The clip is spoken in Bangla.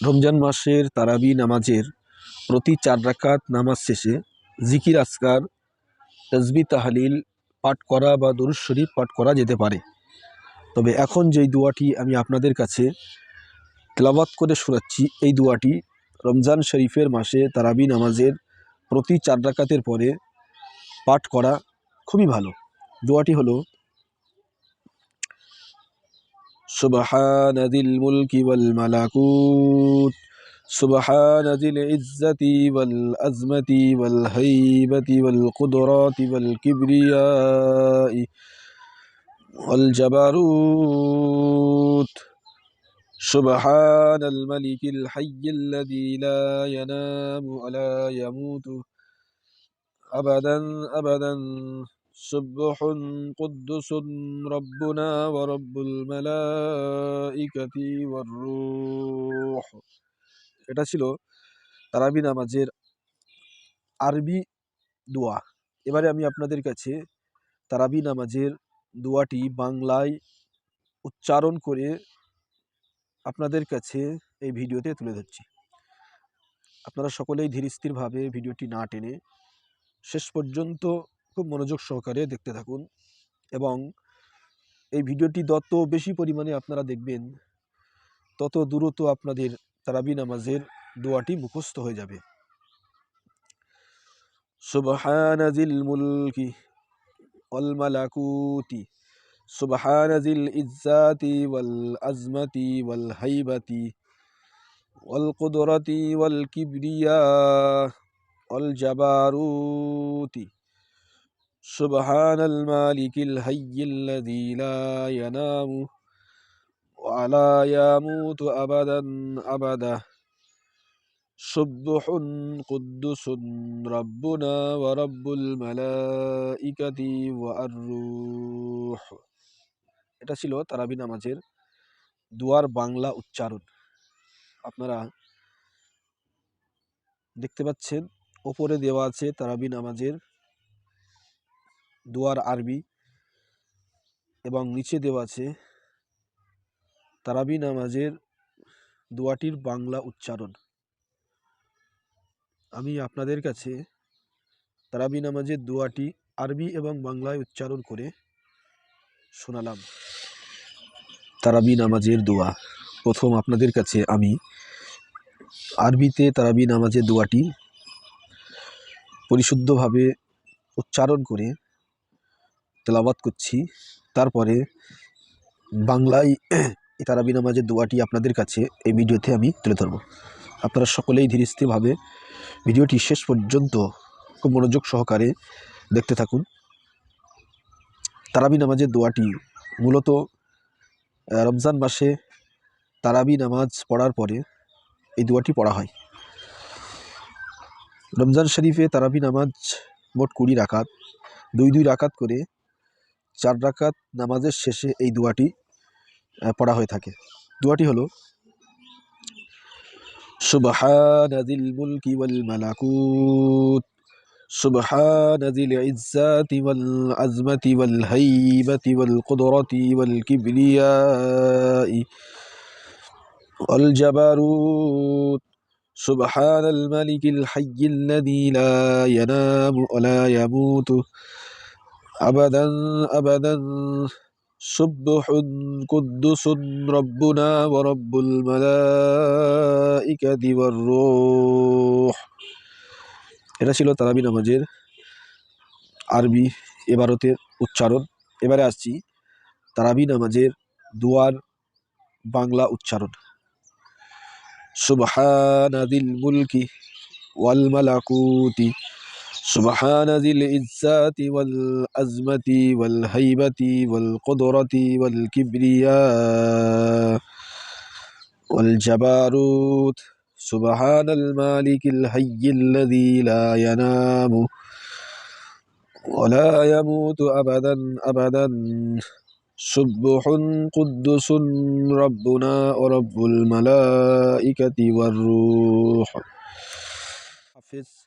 রমজান মাসের তারাবি নামাজের প্রতি চার রাকাত নামাজ শেষে জিকির আসকার তসবি তাহালিল পাঠ করা বা দরুদ শরীফ পাঠ করা যেতে পারে। তবে এখন যেই দোয়াটি আমি আপনাদের কাছে তেলাবাত করে শোনাচ্ছি, এই দোয়াটি রমজান শরীফের মাসে তারাবি নামাজের প্রতি চার রাকাতের পরে পাঠ করা খুবই ভালো। দোয়াটি হলো سبحان ذي الملك والملكوت سبحان ذي العزة والأزمة والهيبة والقدرات والكبرياء والجبروت. سبحان الملك الحي الذي لا ينام ولا يموت. أبدا أبدا. سبح قدس ربنا ورب الملائكة والروح এটা ছিল তারাবি নামাজের আরবি দোয়া এবারে আমি আপনাদের কাছে তারাবি নামাজের দোয়াটি বাংলায় উচ্চারণ করে আপনাদের কাছে এই ভিডিওতে তুলে ধরছি আপনারা সকলেই ধীরস্থিরভাবে ভিডিওটি না টেনে শেষ পর্যন্ত খুব মনোযোগ সহকারে দেখতে থাকুন এবং এই ভিডিওটি যত বেশি পরিমাণে আপনারা দেখবেন, তত দ্রুত আপনাদের তারাবি নামাজের দোয়াটি মুখস্থ হয়ে যাবে। সুবহান জিল মুলকি ওয়াল মালাকুতি ইজ্জাতি ওয়াল ওয়াল হাইবাতি, ওয়াল ওয়াল কিবরিয়া জাবারুতি। سبحان المالك الحي الذي لا ينام ولا يموت أبدا أبدا سبح قدس ربنا ورب الملائكة والروح এটা ছিল তারাবি নামাজের দুয়ার বাংলা উচ্চারণ আপনারা দেখতে পাচ্ছেন ওপরে দেওয়া আছে তারাবি নামাজের দোয়ার আরবি এবং নিচে দেওয়া আছে, তারাবি নামাজের দোয়াটির বাংলা উচ্চারণ। আমি আপনাদের কাছে তারাবি নামাজের দোয়াটি আরবি এবং বাংলায় উচ্চারণ করে শোনালাম। তারাবি নামাজের দোয়া। প্রথম আপনাদের কাছে আমি আরবিতে তারাবি নামাজের দোয়াটি পরিশুদ্ধভাবে উচ্চারণ করে তেলাবাত করছি। তারপরে বাংলায় তারাবি নামাজের দোয়াটি আপনাদের কাছে এই ভিডিওতে আমি তুলে ধরব। আপনারা সকলেই ধীরস্থিরভাবে ভিডিওটি শেষ পর্যন্ত খুব মনোযোগ সহকারে দেখতে থাকুন। তারাবি নামাজের দোয়াটি মূলত রমজান মাসে তারাবি নামাজ পড়ার পরে এই দোয়াটি পড়া হয়। রমজান শরীফে তারাবি নামাজ মোট কুড়ি রাকাত। দুই দুই রাকাত করে চার রাকাত নামাজের শেষে এই দোয়াটি পড়া হয়ে থাকে। দোয়াটি হল সুবহানাযিল মুলকি ওয়াল মালাকুত সুবহানাযিল ইজ্জাতি ওয়াল আজমতি ওয়াল হাইবাতি ওয়াল কুদরতি ওয়াল কিবরিয়াই ওয়াল জাবারুত, সুবহানাল মালিকিল হাইয়্যিল লাযী লা ইয়ানামু ওয়া লা ইয়ামুতু। أبدا أبدا سبح قدس ربنا ورب الملائكة والروح এটা ছিল তারাবি নামাজের আরবি এবারতের উচ্চারণ এবারে আসছি তারাবি নামাজের দুয়ার বাংলা উচ্চারণ সুবহানাদিল মুলকি ওয়াল মালাকুতি سبحان ذي العزة والأزمة والهيبة والقدرة والكبرياء والجبروت. سبحان المالك الحي الذي لا ينام ولا يموت أبدا أبدا. سبح قدس ربنا ورب الملائكة والروح. حفظ